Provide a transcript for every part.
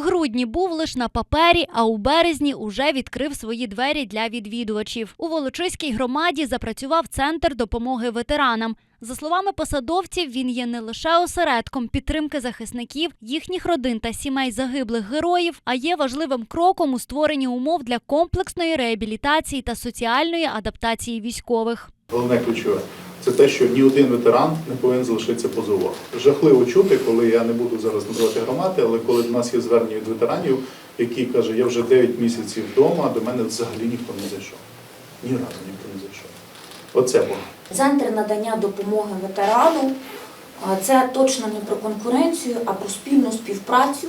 Грудні був лише на папері, а у березні уже відкрив свої двері для відвідувачів. У Волочиській громаді запрацював центр допомоги ветеранам. За словами посадовців, він є не лише осередком підтримки захисників, їхніх родин та сімей загиблих героїв, а є важливим кроком у створенні умов для комплексної реабілітації та соціальної адаптації військових. Головне ключове це те, що ні один ветеран не повинен залишитися поза увагою. Жахливо чути, коли я не буду зараз називати громади, але коли до нас є звернення від ветеранів, які каже, я вже 9 місяців вдома, до мене взагалі ніхто не зайшов. Ні разу ніхто не зайшов. Оце погано. Центр надання допомоги ветерану це точно не про конкуренцію, а про спільну співпрацю.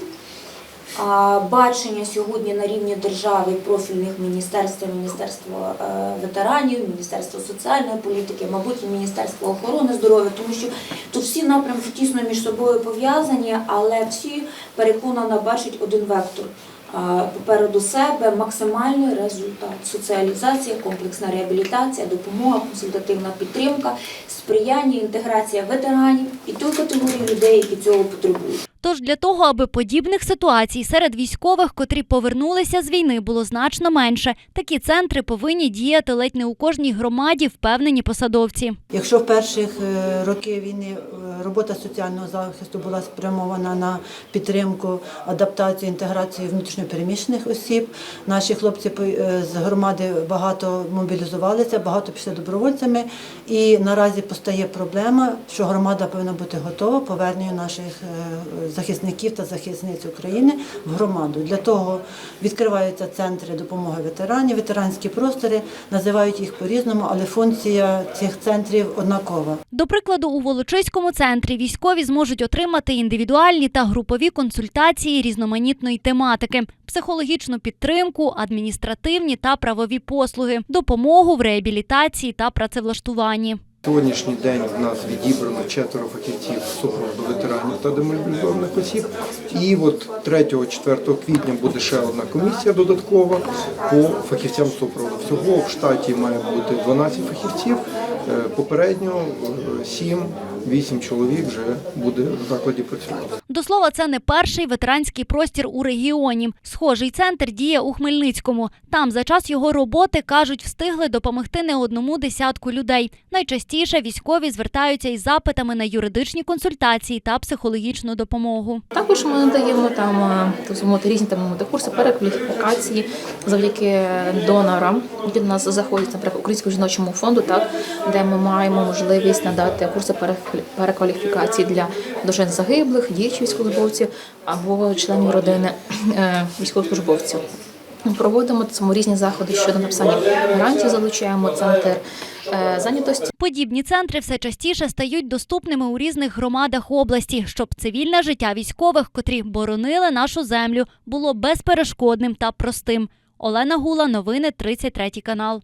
Бачення сьогодні на рівні держави профільних міністерств, це Міністерство е, ветеранів, Міністерство соціальної політики, мабуть, і Міністерство охорони здоров'я, тому що тут всі напрямки тісно між собою пов'язані, але всі переконано бачать один вектор. Попереду себе максимальний результат соціалізація, комплексна реабілітація, допомога, консультативна підтримка, сприяння, інтеграція ветеранів і тої категорії людей, які цього потребують. Тож для того, аби подібних ситуацій серед військових, котрі повернулися з війни, було значно менше, такі центри повинні діяти ледь не у кожній громаді, впевнені посадовці. Якщо в перших е, роки війни е, робота соціального захисту була спрямована на підтримку, адаптацію, інтеграцію внутрішньопереміщених осіб, наші хлопці е, з громади багато мобілізувалися, багато пішли добровольцями. І наразі постає проблема, що громада повинна бути готова поверненню наших захисників та захисниць України в громаду. Для того відкриваються центри допомоги ветеранів, ветеранські простори, називають їх по-різному, але функція цих центрів однакова. До прикладу, у Волочиському центрі військові зможуть отримати індивідуальні та групові консультації різноманітної тематики, психологічну підтримку, адміністративні та правові послуги, допомогу в реабілітації та працевлаштуванні. Сьогоднішній день в нас відібрано четверо фахівців супроводу ветеранів та демобілізованих осіб. І от 3-4 квітня буде ще одна комісія додаткова по фахівцям супроводу. Всього в штаті має бути 12 фахівців. Е, Попередньо 7-8 чоловік вже буде в закладі працювати. До слова, це не перший ветеранський простір у регіоні. Схожий центр діє у Хмельницькому. Там за час його роботи кажуть, встигли допомогти не одному десятку людей. Найчастіше військові звертаються із запитами на юридичні консультації та психологічну допомогу. Також ми надаємо там мовити, різні там курси перекваліфікації завдяки донорам, до нас заходять, наприклад, Українському жіночому фонду, так де ми маємо можливість надати курси переквалі- перекваліфікації для дружин загиблих, діючих військовослужбовців або членів родини е, військовослужбовців. Проводимо різні заходи щодо написання гарантій, залучаємо центр е, зайнятості. Подібні центри все частіше стають доступними у різних громадах області, щоб цивільне життя військових, котрі боронили нашу землю, було безперешкодним та простим. Олена Гула, новини 33 канал.